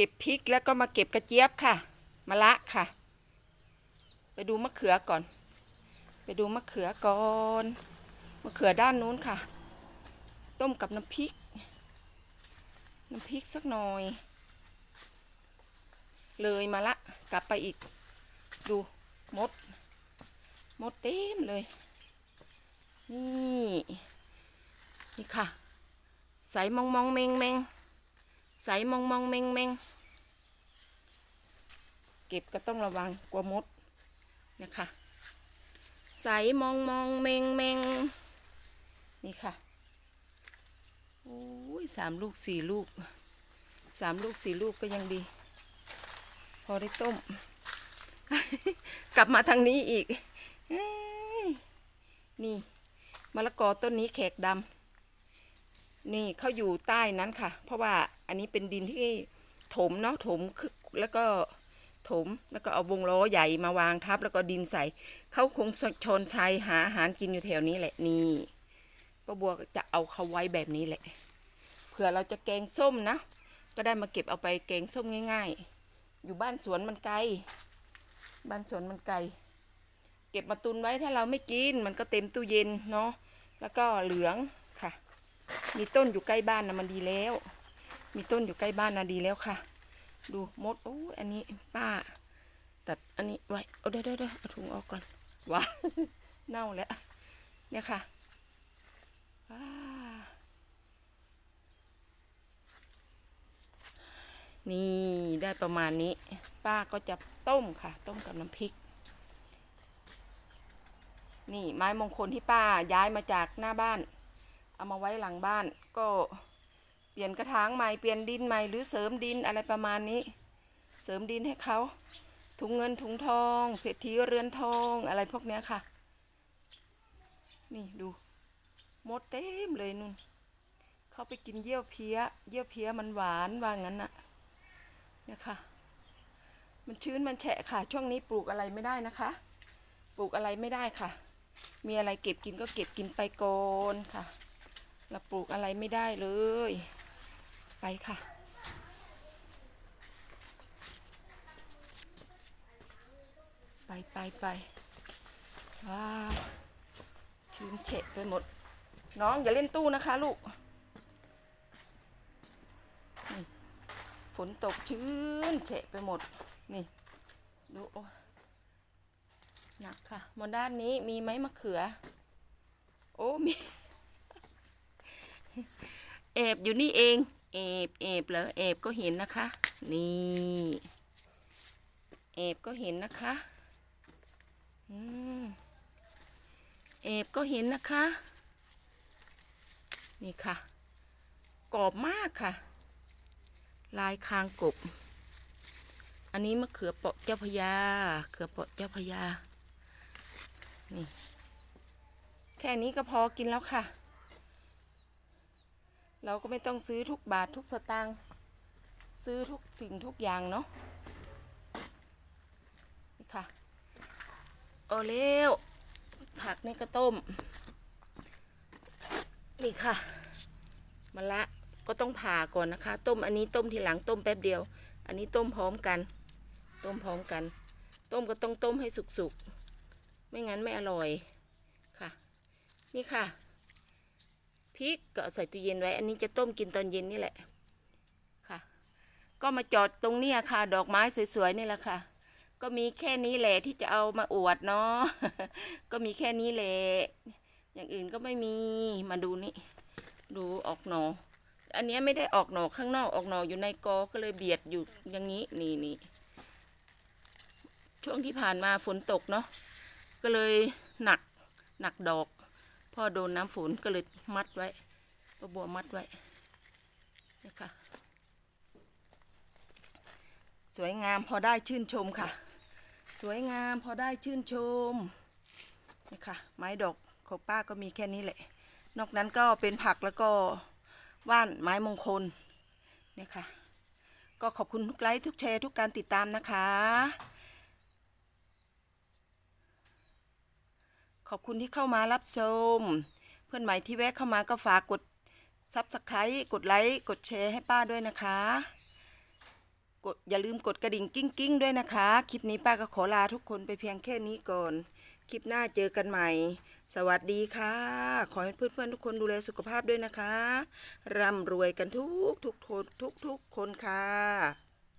ก็บพริกแล้วก็มาเก็บกระเจี๊ยบค่ะมะละค่ะ ไปดูมะเขือก่อน ไปดูมะเขือก่อนมะเขือด้านนู้นค่ะ ต้มกับน้ำพริก น้ำพริกสักหน่อย เลยมาละกลับไปอีก ดูมด มดเต็มเลย นี่นี่ค่ะ ใสมองมองเมงเมงใสมองมองเมงเมง เก็บก็ต้องระวังกลัวมดนะคะ ใสมองมองเมงเมงนี่ค่ะโอ้ยสามลูกสี่ลูกสามลูกสี่ลูกก็ยังดี พอได้ต้ม กลับมาทางนี้อีก นี่มะละกอต้นนี้แขกดำนี่เขาอยู่ใต้นั้นค่ะ เพราะว่าอันนี้เป็นดินที่ถมเนาะถมแล้วก็ ถม แล้วก็เอาวงล้อใหญ่มาวางทับ แล้วก็ดินใส่ เขาคงชนชัยหาอาหารกินอยู่แถวนี้แหละนี่ป้าบัวจะเอาเขาไว้แบบนี้แหละ เผื่อเราจะแกงส้มนะ ก็ได้มาเก็บเอาไปแกงส้มง่าย ๆ อยู่บ้านสวนมันไกล บ้านสวนมันไกล เก็บมาตุนไว้ถ้าเราไม่กิน มันก็เต็มตู้เย็นเนาะ แล้วก็เหลืองค่ะ มีต้นอยู่ใกล้บ้านนะมันดีแล้ว มีต้นอยู่ใกล้บ้านนะดีแล้วค่ะ ดูมดโอ้ยอันนี้ป้า ตัดอันนี้ไว้เอาเดี๋ยวเดี๋ยวเดี๋ยวเอาถุงออกก่อนว้าเน่าแล้ว เนี่ยค่ะว้านี่ได้ประมาณนี้ ป้าก็จะต้มค่ะ ต้มกับน้ำพริก นี่ไม้มงคลที่ป้าย้ายมาจากหน้าบ้าน เอามาไว้หลังบ้านก็ เปลี่ยนกระถางใหม่เปลี่ยนดินใหม่หรือเสริมดินอะไรประมาณนี้ เสริมดินให้เขาถุงเงินถุงทองเศรษฐีเรือนทองอะไรพวกเนี้ยค่ะ นี่ดูมดเต็มเลยนุ่นเขาไปกินเยี่ยวเพี้ย เยี่ยวเพี้ยมันหวานว่างั้นน่ะเนี่ยค่ะ มันชื้นมันแฉะค่ะ ช่วงนี้ปลูกอะไรไม่ได้นะคะ ปลูกอะไรไม่ได้ค่ะ มีอะไรเก็บกินก็เก็บกินไปก่อนค่ะ เราปลูกอะไรไม่ได้เลย ไปค่ะ ไปไปไปว้าวชื้นเฉะไปหมด น้องอย่าเล่นตู้นะคะลูก นี่ ฝนตกชื้นเฉะไปหมด นี่ ดูหนักค่ะบนด้านนี้มีไหมมะเขือ โอ้มี แอบอยู่นี่เองแอบแอบเหรอแอบก็เห็นนะคะ นี่แอบก็เห็นนะคะอืมแอบก็เห็นนะคะ นี่ค่ะ กรอบมากค่ะ ลายคางกบ อันนี้มะเขือเปาะเจ้าพยาเขือเปาะเจ้าพยานี่ แค่นี้ก็พอกินแล้วค่ะ เราก็ไม่ต้องซื้อทุกบาททุกสตางค์ซื้อทุกสิ่งทุกอย่างเนาะนี่ค่ะเอาเร็วผักนี่ก็ต้ม นี่ค่ะมะละก็ต้องผ่าก่อนนะคะ ต้มอันนี้ต้มทีหลังต้มแป๊บเดียว อันนี้ต้มพร้อมกัน ต้มพร้อมกัน ต้มก็ต้องต้มให้สุกๆ ไม่งั้นไม่อร่อยค่ะ นี่ค่ะ พริกก็ใส่ตู้เย็นไว้ อันนี้จะต้มกินตอนเย็นนี่แหละค่ะ ก็มาจอดตรงนี้ค่ะ ดอกไม้สวยๆนี่แหละค่ะ ก็มีแค่นี้แหละที่จะเอามาอวดเนาะก็มีแค่นี้แหละอย่างอื่นก็ไม่มีมาดูนี่ ดูออกหนออันนี้ไม่ได้ออกหนอข้างนอกออกหนออยู่ในกอก็เลยเบียดอยู่อย่างนี้นี่นี่ช่วงที่ผ่านมาฝนตกเนาะก็เลยหนักหนักดอก พ่อโดนน้ำฝนก็เลยมัดไว้เอาบัวมัดไว้นี่ค่ะสวยงามพอได้ชื่นชมค่ะ สวยงามพอได้ชื่นชมนี่ค่ะไม้ดอกของป้าก็มีแค่นี้แหละ นอกนั้นก็เป็นผักแล้วก็ว่านไม้มงคลเนี่ยค่ะก็ขอบคุณทุกไลค์ทุกแชร์ทุกการติดตามนะคะ ขอบคุณที่เข้ามารับชม เพื่อนใหม่ที่แวะเข้ามาก็ฝากกดซับสไครต์กดไลค์กดแชร์ให้ป้าด้วยนะคะกดอย่าลืมกดกระดิ่งกิ้งกิ้งด้วยนะคะ คลิปนี้ป้าก็ขอลาทุกคนไปเพียงแค่นี้ก่อน คลิปหน้าเจอกันใหม่ สวัสดีค่ะ ขอให้เพื่อนๆทุกคนดูแลสุขภาพด้วยนะคะ ร่ำรวยกันทุกทุกคนทุกทุกๆคนค่ะ